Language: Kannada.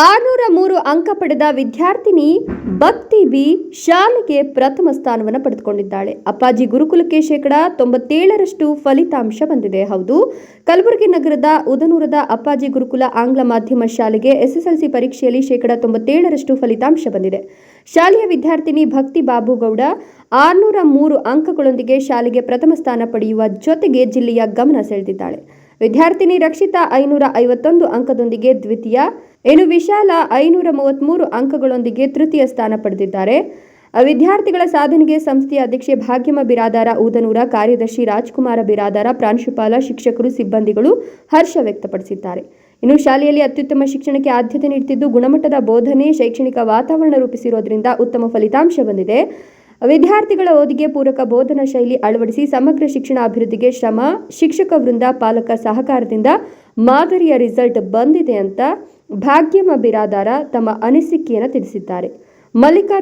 ಆರುನೂರ ಮೂರು ಅಂಕ ಪಡೆದ ವಿದ್ಯಾರ್ಥಿನಿ ಭಕ್ತಿ ಬಿ ಶಾಲೆಗೆ ಪ್ರಥಮ ಸ್ಥಾನವನ್ನು ಪಡೆದುಕೊಂಡಿದ್ದಾಳೆ. ಅಪ್ಪಾಜಿ ಗುರುಕುಲಕ್ಕೆ ಶೇಕಡ ತೊಂಬತ್ತೇಳರಷ್ಟು ಫಲಿತಾಂಶ ಬಂದಿದೆ. ಹೌದು, ಕಲಬುರಗಿ ನಗರದ ಉದನೂರದ ಅಪ್ಪಾಜಿ ಗುರುಕುಲ ಆಂಗ್ಲ ಮಾಧ್ಯಮ ಶಾಲೆಗೆ ಎಸ್ಎಸ್ಎಲ್ಸಿ ಪರೀಕ್ಷೆಯಲ್ಲಿ ಶೇಕಡ ತೊಂಬತ್ತೇಳರಷ್ಟು ಫಲಿತಾಂಶ ಬಂದಿದೆ. ಶಾಲೆಯ ವಿದ್ಯಾರ್ಥಿನಿ ಭಕ್ತಿ ಬಾಬುಗೌಡ ಆರುನೂರ ಮೂರು ಅಂಕಗಳೊಂದಿಗೆ ಶಾಲೆಗೆ ಪ್ರಥಮ ಸ್ಥಾನ ಪಡೆಯುವ ಜೊತೆಗೆ ಜಿಲ್ಲೆಯ ಗಮನ ಸೆಳೆದಿದ್ದಾಳೆ. ವಿದ್ಯಾರ್ಥಿನಿ ರಕ್ಷಿತಾ ಐನೂರ ಐವತ್ತೊಂದು ಅಂಕದೊಂದಿಗೆ ದ್ವಿತೀಯ, ಇನ್ನು ವಿಶಾಲ ಐನೂರ ಮೂವತ್ತ್ಮೂರು ಅಂಕಗಳೊಂದಿಗೆ ತೃತೀಯ ಸ್ಥಾನ ಪಡೆದಿದ್ದಾರೆ. ವಿದ್ಯಾರ್ಥಿಗಳ ಸಾಧನೆಗೆ ಸಂಸ್ಥೆಯ ಅಧ್ಯಕ್ಷೆ ಭಾಗ್ಯಮ ಬಿರಾದಾರ, ಊದನೂರ ಕಾರ್ಯದರ್ಶಿ ರಾಜ್ಕುಮಾರ ಬಿರಾದಾರ, ಪ್ರಾಂಶುಪಾಲ, ಶಿಕ್ಷಕರು, ಸಿಬ್ಬಂದಿಗಳು ಹರ್ಷ ವ್ಯಕ್ತಪಡಿಸಿದ್ದಾರೆ. ಇನ್ನು ಶಾಲೆಯಲ್ಲಿ ಅತ್ಯುತ್ತಮ ಶಿಕ್ಷಣಕ್ಕೆ ಆದ್ಯತೆ ನೀಡುತ್ತಿದ್ದು, ಗುಣಮಟ್ಟದ ಬೋಧನೆ, ಶೈಕ್ಷಣಿಕ ವಾತಾವರಣ ರೂಪಿಸಿರೋದ್ರಿಂದ ಉತ್ತಮ ಫಲಿತಾಂಶ ಬಂದಿದೆ. ವಿದ್ಯಾರ್ಥಿಗಳ ಓದಿಗೆ ಪೂರಕ ಬೋಧನಾ ಶೈಲಿ ಅಳವಡಿಸಿ ಸಮಗ್ರ ಶಿಕ್ಷಣ ಅಭಿವೃದ್ಧಿಗೆ ಶ್ರಮ, ಶಿಕ್ಷಕ ವೃಂದ, ಪಾಲಕ ಸಹಕಾರದಿಂದ ಮಾದರಿಯ ರಿಸಲ್ಟ್ ಬಂದಿದೆ ಅಂತ ಭಾಗ್ಯಮ್ಮ ಬಿರಾದಾರ ತಮ್ಮ ಅನಿಸಿಕೆಯನ್ನು ತಿಳಿಸಿದ್ದಾರೆ. ಮಲ್ಲಿಕಾರ್ಜುನ